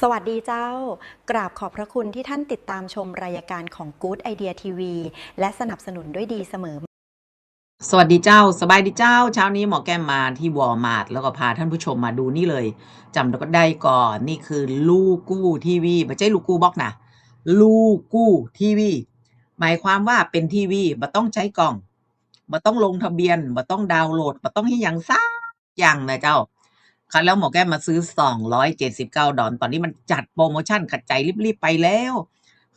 สวัสดีเจ้า กราบขอบพระคุณที่ท่านติดตามชมรายการของ Good Idea TV และสนับสนุนด้วยดีเสมอ สวัสดีเจ้า สบายดีเจ้า เช้านี้หมอแก้มมาที่วอลมาร์ทแล้วก็พาท่านผู้ชมมาดูนี่เลยจำก็ได้ก่อน นี่คือลูกกู้ทีวีไม่ใช่ลูกกู้บล็อกนะลูกกู้ทีวีหมายความว่าเป็นทีวีบ่ต้องใช้กล่องบ่ต้องลงทะเบียนบ่ต้องดาวน์โหลดบ่ต้องให้ยังซักอย่างนะเจ้า คันแล้วหมอแก้มมาซื้อ 279 ดอลตอนนี้มันจัดโปรโมชั่นขัดใจรีบๆไปแล้ว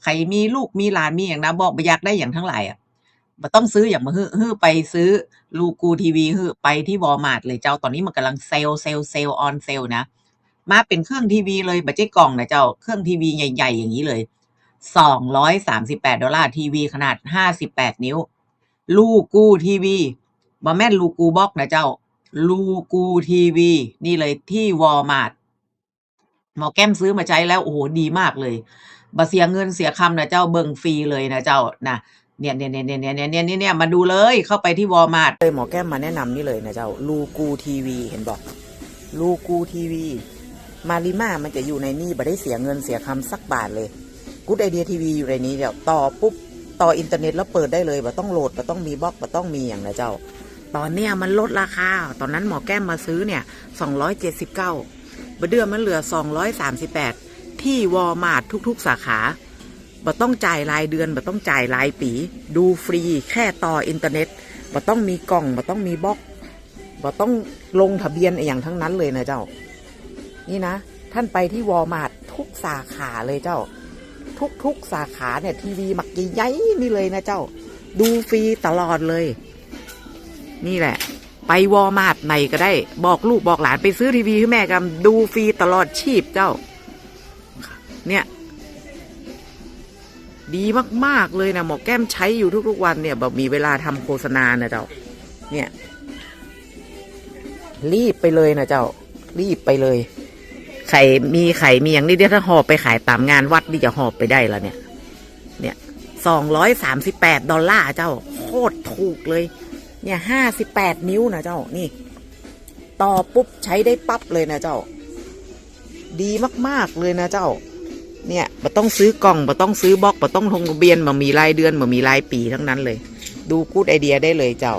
ใครมีลูกมีหลานมีอย่างนะบอกบ่อยากได้อย่างทั้งหลายอะบ่ต้องซื้ออย่างมาฮื้อฮือไปซื้อลูกูทีวีฮื้อไปที่วอลมาร์ทเลยเจ้าตอนนี้มันกำลังเซลเซลเซลออนเซลนะ มาเป็นเครื่องทีวีเลยบัจเจกล่องนะเจ้าเครื่องทีวีใหญ่ ๆ อย่างนี้เลย238 ดอลลาร์ทีวีขนาด 58 นิ้ว ลูกูทีวีบ่แม่นลูกูบ็อกนะเจ้า ลูกูทีวี นี่เลยที่วอลมาร์ทหมอแก้มซื้อมาใช้แล้ว โอ้โห ดีมากเลยบ่เสียเงินเสียคำนะเจ้าเบิงฟรีเลยนะเจ้านะเนี่ยเนี่ยเนี่ยเนี่ยเนี่ยเนี่ยเนี่ยเนี่ยมาดูเลยเข้าไปที่วอลมาร์ทเลยหมอแก้มมาแนะนำนี่เลยนะเจ้าลูกูทีวีเห็นบอกลูกูทีวีมาริมามันจะอยู่ในนี่บ่ได้เสียเงินเสียคำสักบาทเลยกูดไอเดียทีวีอยู่ในนี้เดี๋ยวต่อปุ๊บต่ออินเทอร์เน็ตแล้วเปิดได้เลยบ่ต้องโหลดบ่ต้องมีบล็อกบ่ต้องมีอย่างนะเจ้า ตอนเนี้ยมันลดราคา ตอนนั้นหมอแก้มมาซื้อเนี่ย279บเดือนมันเหลือ238ที่วอลมาร์ททุก ๆ สาขาบ่ต้องจ่ายรายเดือนบ่ต้องจ่ายรายปี ดูฟรีแค่ต่ออินเทอร์เน็ตบ่ต้องมีกล่องบ่ต้องมีบล็อกบ่ต้องลงทะเบียนอย่างทั้งนั้นเลยนะเจ้า นี่นะ ท่านไปที่วอลมาร์ททุกสาขาเลยเจ้า ทุกๆสาขาเนี่ยทีวีมักใหญ่นี่เลยนะเจ้า ดูฟรีตลอดเลย นี่แหละ ไปวอลมาร์ทไหนก็ได้ บอกลูกบอกหลานไปซื้อทีวีให้แม่กันดูฟรีตลอดชีพเจ้า เนี่ย ดีมากๆเลยนะหมอแก้มใช้อยู่ทุกๆวันเนี่ยแบบมีเวลาทำโฆษณานะเจ้า เนี่ย รีบไปเลยนะเจ้า รีบไปเลยไข่มีไข่มีอย่างนี้เดี๋ยวถ้าหอบไปขายตามงานวัดนี่จะหอบไปได้ล้วเนี่ย เนี่ยสองร้อยสามสิบแปดดอลลาร์เจ้า โคตรถูกเลย เนี่ยห้าสิบแปดนิ้วนะเจ้านี่ ต่อปุ๊บใช้ได้ปั๊บเลยนะเจ้า ดีมากๆเลยนะเจ้า เนี่ยมันต้องซื้อกล่องมันต้องซื้อบล็อกมันต้องลงทะเบียนบั่มีรายเดือนมันมีรายปีทั้งนั้นเลย ดูกูดไอเดียได้เลยเจ้า